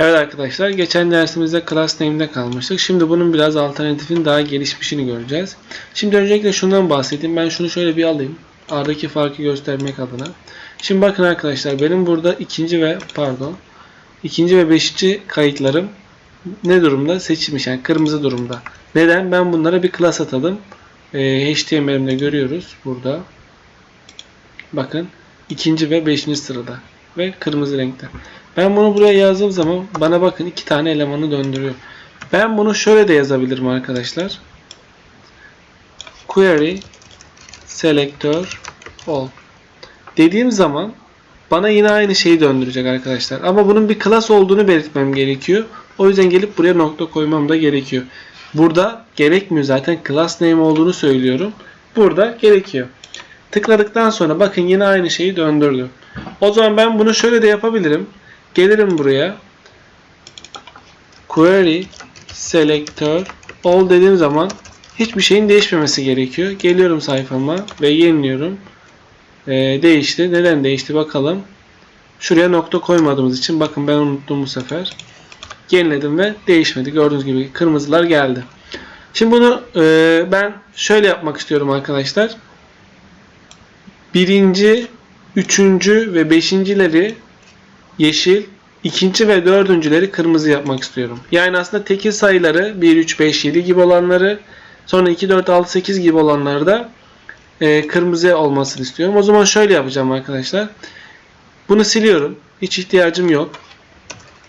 Evet arkadaşlar geçen dersimizde class name'de kalmıştık. Şimdi bunun biraz alternatifin daha gelişmişini göreceğiz. Şimdi öncelikle şundan bahsedeyim. Ben şunu şöyle bir alayım. Aradaki farkı göstermek adına. Şimdi bakın arkadaşlar benim burada ikinci ve pardon ikinci ve beşinci kayıtlarım ne durumda? Seçilmiş yani kırmızı durumda. Neden? Ben bunlara bir class atadım. Ee, HTML'imde görüyoruz burada. Bakın ikinci ve beşinci sırada ve kırmızı renkte. Ben bunu buraya yazdığım zaman bana bakın iki tane elemanı döndürüyor. Ben bunu şöyle de yazabilirim arkadaşlar. Query selector all. Dediğim zaman bana yine aynı şeyi döndürecek arkadaşlar. Ama bunun bir class olduğunu belirtmem gerekiyor. O yüzden gelip buraya nokta koymam da gerekiyor. Burada gerekmiyor zaten class name olduğunu söylüyorum. Burada gerekiyor. Tıkladıktan sonra bakın yine aynı şeyi döndürdü. O zaman ben bunu şöyle de yapabilirim. Gelirim buraya. Query selector all dediğim zaman hiçbir şeyin değişmemesi gerekiyor. Geliyorum sayfama ve yeniliyorum. Ee, değişti. Neden değişti bakalım. Şuraya nokta koymadığımız için bakın ben unuttum bu sefer. Yeniledim ve değişmedi. Gördüğünüz gibi kırmızılar geldi. Şimdi bunu e, ben şöyle yapmak istiyorum arkadaşlar. Birinci, üçüncü ve beşincileri yeşil, ikinci ve dördüncüleri kırmızı yapmak istiyorum. Yani aslında tekil sayıları 1, 3, 5, 7 gibi olanları sonra 2, 4, 6, 8 gibi olanları da e, kırmızı olmasını istiyorum. O zaman şöyle yapacağım arkadaşlar. Bunu siliyorum. Hiç ihtiyacım yok.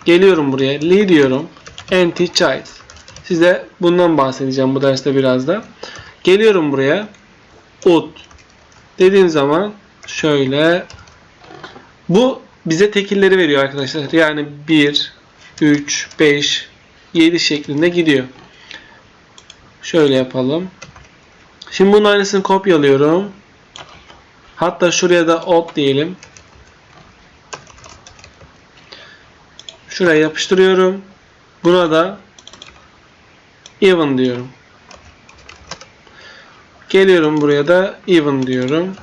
Geliyorum buraya. Li diyorum. Anti child. Size bundan bahsedeceğim bu derste biraz da. Geliyorum buraya. Ut. Dediğim zaman şöyle bu bize tekilleri veriyor arkadaşlar. Yani 1, 3, 5, 7 şeklinde gidiyor. Şöyle yapalım. Şimdi bunun aynısını kopyalıyorum. Hatta şuraya da ot diyelim. Şuraya yapıştırıyorum. Buna da even diyorum. Geliyorum buraya da even diyorum.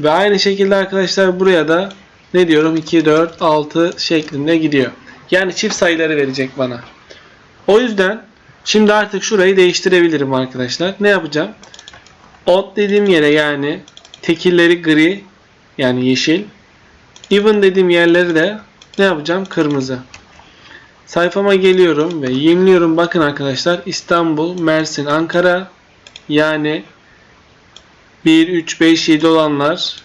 Ve aynı şekilde arkadaşlar buraya da ne diyorum 2, 4, 6 şeklinde gidiyor. Yani çift sayıları verecek bana. O yüzden şimdi artık şurayı değiştirebilirim arkadaşlar. Ne yapacağım? Odd dediğim yere yani tekilleri gri yani yeşil. Even dediğim yerleri de ne yapacağım? Kırmızı. Sayfama geliyorum ve yeniliyorum. Bakın arkadaşlar İstanbul, Mersin, Ankara yani 1, 3, 5, 7 olanlar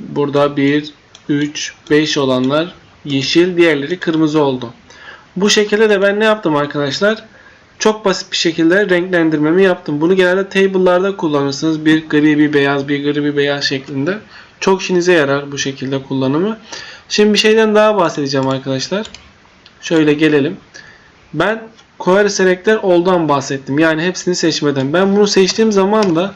burada 1, 3, 5 olanlar yeşil diğerleri kırmızı oldu. Bu şekilde de ben ne yaptım arkadaşlar? Çok basit bir şekilde renklendirmemi yaptım. Bunu genelde table'larda kullanırsınız. Bir gri bir beyaz bir gri bir beyaz şeklinde. Çok işinize yarar bu şekilde kullanımı. Şimdi bir şeyden daha bahsedeceğim arkadaşlar. Şöyle gelelim. Ben query selector oldan bahsettim. Yani hepsini seçmeden. Ben bunu seçtiğim zaman da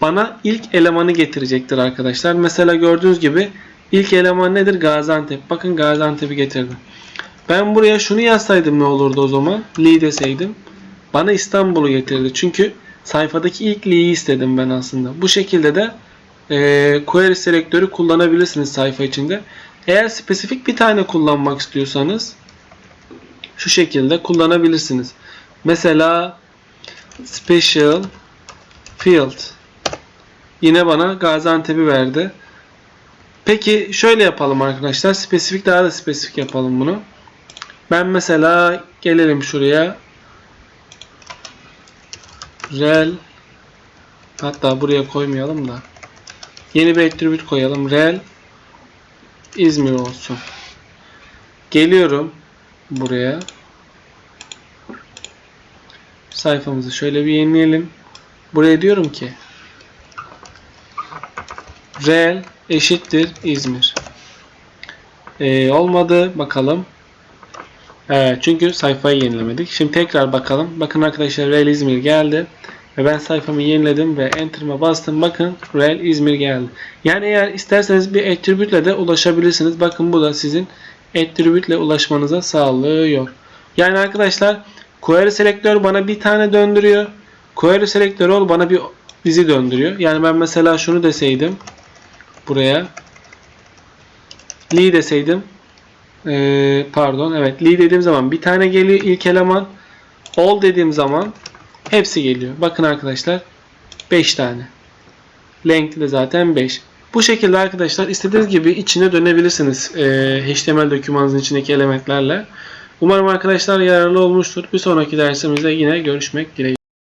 bana ilk elemanı getirecektir arkadaşlar. Mesela gördüğünüz gibi ilk eleman nedir? Gaziantep. Bakın Gaziantep'i getirdim. Ben buraya şunu yazsaydım ne olurdu o zaman? Li deseydim. Bana İstanbul'u getirdi. Çünkü sayfadaki ilk li'yi istedim ben aslında. Bu şekilde de e, query selektörü kullanabilirsiniz sayfa içinde. Eğer spesifik bir tane kullanmak istiyorsanız şu şekilde kullanabilirsiniz. Mesela special field yine bana Gaziantep'i verdi. Peki şöyle yapalım arkadaşlar. Spesifik daha da spesifik yapalım bunu. Ben mesela gelelim şuraya. Rel hatta buraya koymayalım da yeni bir attribute koyalım. Rel İzmir olsun. Geliyorum buraya. Sayfamızı şöyle bir yenileyelim. Buraya diyorum ki rel eşittir İzmir. Ee, olmadı. Bakalım. Evet, çünkü sayfayı yenilemedik. Şimdi tekrar bakalım. Bakın arkadaşlar rel İzmir geldi. Ve ben sayfamı yeniledim ve enter'ıma bastım. Bakın rel İzmir geldi. Yani eğer isterseniz bir attribute ile de ulaşabilirsiniz. Bakın bu da sizin attribute ile ulaşmanıza sağlıyor. Yani arkadaşlar query selektör bana bir tane döndürüyor. Query selektör ol bana bir bizi döndürüyor. Yani ben mesela şunu deseydim buraya li deseydim Ee, pardon evet li dediğim zaman bir tane geliyor ilk eleman. All dediğim zaman hepsi geliyor. Bakın arkadaşlar 5 tane. Length de zaten 5. Bu şekilde arkadaşlar istediğiniz gibi içine dönebilirsiniz ee, HTML dokümanınızın içindeki elementlerle. Umarım arkadaşlar yararlı olmuştur. Bir sonraki dersimizde yine görüşmek dileğiyle.